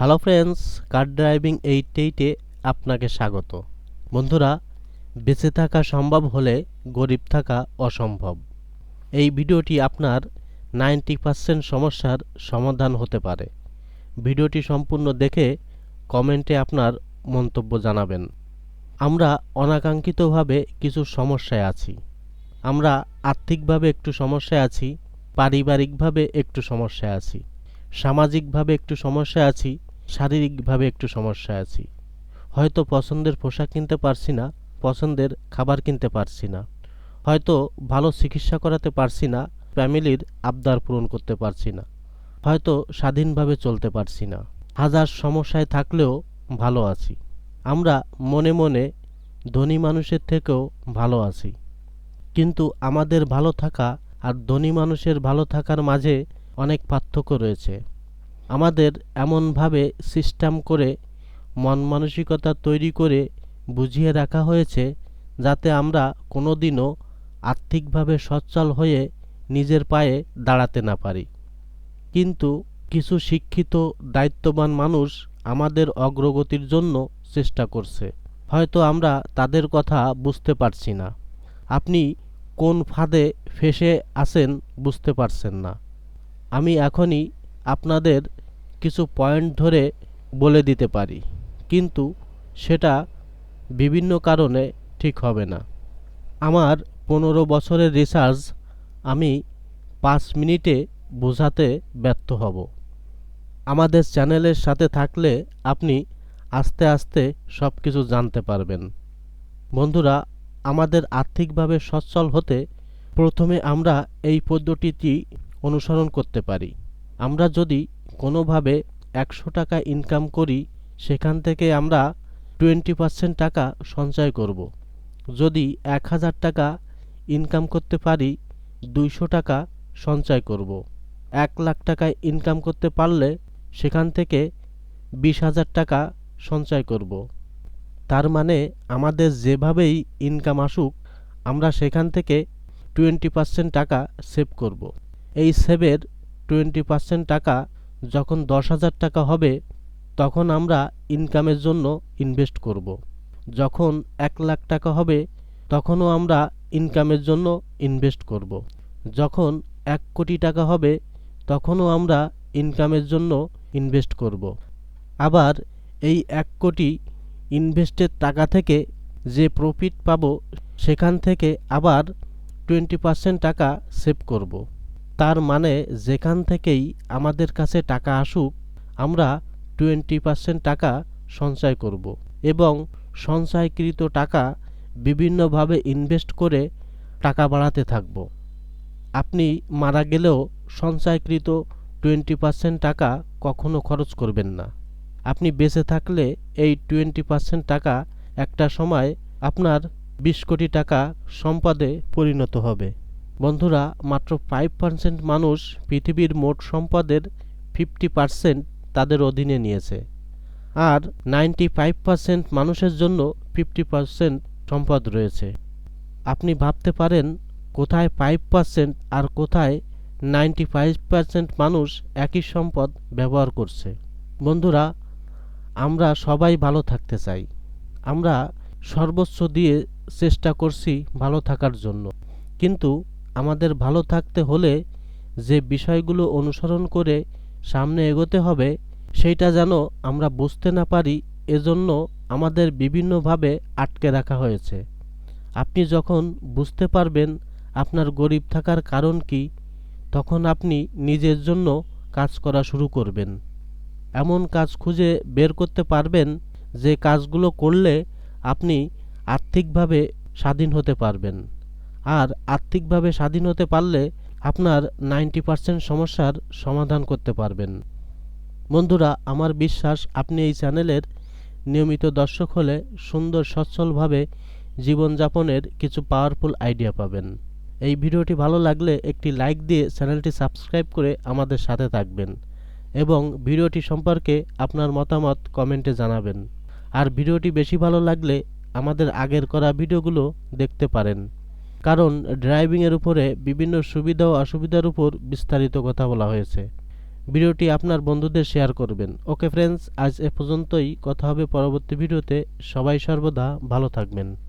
Hello friends, car driving eight এইটে আপনাকে স্বাগত। বন্ধুরা, বেঁচে থাকা সম্ভব হলে গরিব থাকা অসম্ভব। এই ভিডিওটি আপনার নাইনটি পার্সেন্ট সমস্যার সমাধান হতে পারে। ভিডিওটি সম্পূর্ণ দেখে কমেন্টে আপনার মন্তব্য জানাবেন। আমরা অনাকাঙ্ক্ষিতভাবে কিছু সমস্যায় আছি। আমরা আর্থিকভাবে একটু সমস্যায় আছি, পারিবারিকভাবে একটু সমস্যায় আছি, সামাজিকভাবে একটু সমস্যা আছি শারীরিকভাবে একটু সমস্যা আছি। হয়তো পছন্দের পোশাক কিনতে পারছি না, পছন্দের খাবার কিনতে পারছি না। হয়তো ভালো চিকিৎসা করাতে পারছি না, ফ্যামিলির আবদার পূরণ করতে পারছি না। হয়তো স্বাধীনভাবে চলতে পারছি না। হাজার সমস্যায় থাকলেও ভালো আছি। আমরা মনে মনে ধনী মানুষের থেকেও ভালো আছি। কিন্তু আমাদের ভালো থাকা আর ধনী মানুষের ভালো থাকার মাঝে অনেক পার্থক্য রয়েছে। আমাদের এমনভাবে সিস্টেম করে, মন মানসিকতা তৈরি করে বুঝিয়ে রাখা হয়েছে যাতে আমরা কোনো দিনও আর্থিকভাবে সচ্ছল হয়ে নিজের পায়ে দাঁড়াতে না পারি। কিন্তু কিছু শিক্ষিত, দায়িত্ববান মানুষ আমাদের অগ্রগতির জন্য চেষ্টা করছে। হয়তো আমরা তাদের কথা বুঝতে পারছি না। আপনি কোন ফাঁদে ফেসে আছেন বুঝতে পারছেন না। আমি এখনই আপনাদের কিছু পয়েন্ট ধরে বলে দিতে পারি। কিন্তু সেটা বিভিন্ন কারণে ঠিক হবে না। আমার পনেরো বছরের রিসার্চ আমি পাঁচ মিনিটে বোঝাতে ব্যর্থ হব। আমাদের চ্যানেলের সাথে থাকলে আপনি আস্তে আস্তে সব কিছু জানতে পারবেন। বন্ধুরা, আমাদের আর্থিকভাবে সচ্ছল হতে প্রথমে আমরা এই পদ্ধতিটি অনুসরণ করতে পারি। আমরা যদি কোনোভাবে একশো টাকা ইনকাম করি, সেখান থেকে আমরা টোয়েন্টি পার্সেন্ট টাকা সঞ্চয় করব। যদি এক হাজার টাকা ইনকাম করতে পারি, দুইশো টাকা সঞ্চয় করব। এক লাখ টাকা ইনকাম করতে পারলে সেখান থেকে বিশ হাজার টাকা সঞ্চয় করব। তার মানে আমাদের যেভাবেই ইনকাম আসুক, আমরা সেখান থেকে টোয়েন্টি পার্সেন্ট টাকা সেভ করব। এই সেভের টোয়েন্টি পার্সেন্ট টাকা যখন দশ হাজার টাকা হবে, তখন আমরা ইনকামের জন্য ইনভেস্ট করব। যখন এক লাখ টাকা হবে, তখনও আমরা ইনকামের জন্য ইনভেস্ট করব। যখন এক কোটি টাকা হবে, তখনও আমরা ইনকামের জন্য ইনভেস্ট করব। আবার এই এক কোটি ইনভেস্টের টাকা থেকে যে প্রফিট পাব, সেখান থেকে আবার টোয়েন্টি পার্সেন্ট টাকা সেভ করব। তার মানে যেখান থেকেই আমাদের কাছে টাকা আসুক, আমরা টোয়েন্টি পার্সেন্ট টাকা সঞ্চয় করব এবং সঞ্চয়কৃত টাকা বিভিন্নভাবে ইনভেস্ট করে টাকা বাড়াতে থাকব। আপনি মারা গেলেও সঞ্চয়কৃত টোয়েন্টি পার্সেন্ট টাকা কখনো খরচ করবেন না। আপনি বেঁচে থাকলে এই টোয়েন্টি পার্সেন্ট টাকা একটা সময় আপনার বিশ কোটি টাকা সম্পদে পরিণত হবে। বন্ধুরা, মাত্র ফাইভ পার্সেন্ট মানুষ পৃথিবীর মোট সম্পদের ফিফটি পার্সেন্ট তাদের অধীনে নিয়েছে। আর নাইনটি ফাইভ পার্সেন্ট মানুষের জন্য ফিফটি পার্সেন্ট সম্পদ রয়েছে। আপনি ভাবতে পারেন, কোথায় ফাইভ পার্সেন্ট আর কোথায় নাইনটি ফাইভ পার্সেন্ট মানুষ একই সম্পদ ব্যবহার করছে। বন্ধুরা, আমরা সবাই ভালো থাকতে চাই। আমরা সর্বোচ্চ দিয়ে চেষ্টা করছি ভালো থাকার জন্য। কিন্তু আমাদের ভালো থাকতে হলে যে বিষয়গুলো অনুসরণ করে সামনে এগোতে হবে, সেইটা যেন আমরা বুঝতে না পারি, এজন্য আমাদের বিভিন্নভাবে আটকে রাখা হয়েছে। আপনি যখন বুঝতে পারবেন আপনার গরিব থাকার কারণ কি, তখন আপনি নিজের জন্য কাজ করা শুরু করবেন। এমন কাজ খুঁজে বের করতে পারবেন যে কাজগুলো করলে আপনি আর্থিকভাবে স্বাধীন হতে পারবেন। আর আর্থিকভাবে স্বাধীন হতে পারলে আপনার নাইনটি পার্সেন্ট সমস্যার সমাধান করতে পারবেন। বন্ধুরা, আমার বিশ্বাস আপনি এই চ্যানেলের নিয়মিত দর্শক হলে সুন্দর সচ্ছলভাবে জীবনযাপনের কিছু পাওয়ারফুল আইডিয়া পাবেন। এই ভিডিওটি ভালো লাগলে একটি লাইক দিয়ে চ্যানেলটি সাবস্ক্রাইব করে আমাদের সাথে থাকবেন এবং ভিডিওটি সম্পর্কে আপনার মতামত কমেন্টে জানাবেন। আর ভিডিওটি বেশি ভালো লাগলে আমাদের আগের করা ভিডিওগুলো দেখতে পারেন। কারণ ড্রাইভিংয়ের উপরে বিভিন্ন সুবিধা ও অসুবিধার উপর বিস্তারিত কথা বলা হয়েছে। ভিডিওটি আপনার বন্ধুদের শেয়ার করবেন। ওকে ফ্রেন্ডস, আজ এ পর্যন্তই। কথা হবে পরবর্তী ভিডিওতে। সবাই সর্বদা ভালো থাকবেন।